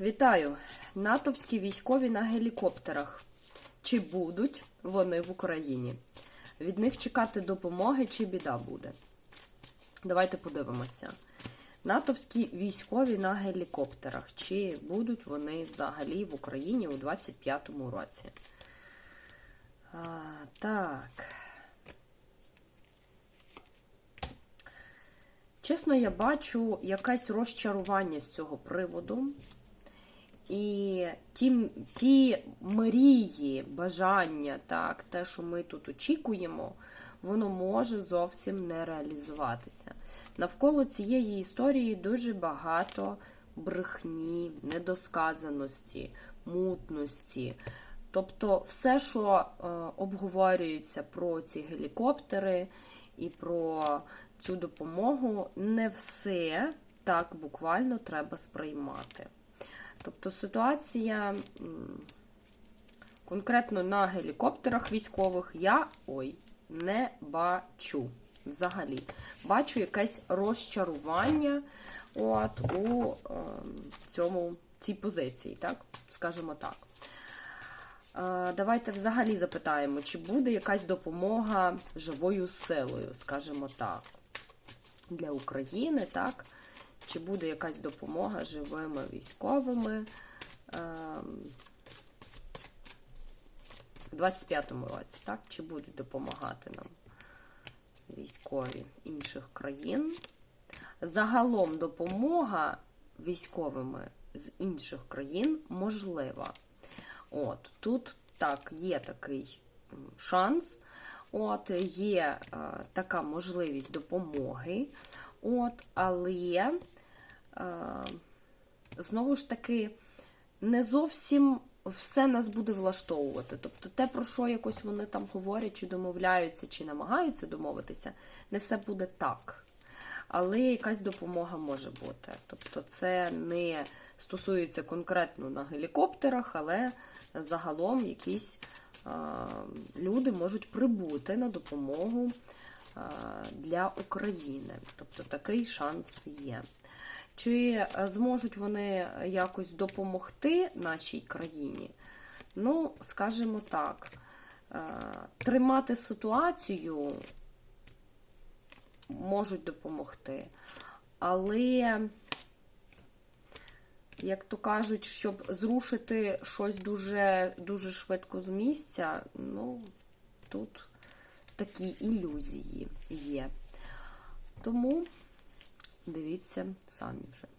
Вітаю! Натовські військові на гелікоптерах. Чи будуть вони в Україні? Від них чекати допомоги чи біда буде? Давайте подивимося. Натовські військові на гелікоптерах. Чи будуть вони взагалі в Україні у 25-му році? А, так. Чесно, я бачу якесь розчарування з цього приводу. І ті, ті мрії, бажання, так, те, що ми тут очікуємо, воно може зовсім не реалізуватися. Навколо цієї історії дуже багато брехні, недосказаності, мутності. Тобто, все, що е, обговорюється про ці гелікоптери і про цю допомогу, не все так буквально треба сприймати. Тобто ситуація конкретно на гелікоптерах військових я ой, не бачу взагалі. Бачу якесь розчарування от, у е, цьому, цій позиції, так? скажімо так. Е, Давайте взагалі запитаємо, чи буде якась допомога живою силою, скажімо так, для України, так? Чи буде якась допомога живими військовими ем, в 25-му році, так? Чи будуть допомагати нам військові інших країн? Загалом допомога військовими з інших країн можлива. От, тут так, є такий шанс, от, є е, така можливість допомоги. От, але е, знову ж таки, не зовсім все нас буде влаштовувати. Тобто те, про що якось вони там говорять, чи домовляються, чи намагаються домовитися, не все буде так. Але якась допомога може бути. Тобто, це не стосується конкретно на гелікоптерах, але загалом якісь е, люди можуть прибути на допомогу для України. Тобто такий шанс є. Чи е, зможуть вони якось допомогти нашій країні? Ну, скажімо так, е, тримати ситуацію можуть допомогти. Але, як то кажуть, щоб зрушити щось дуже, дуже швидко з місця, ну, тут такі ілюзії є. Тому дивіться самі вже.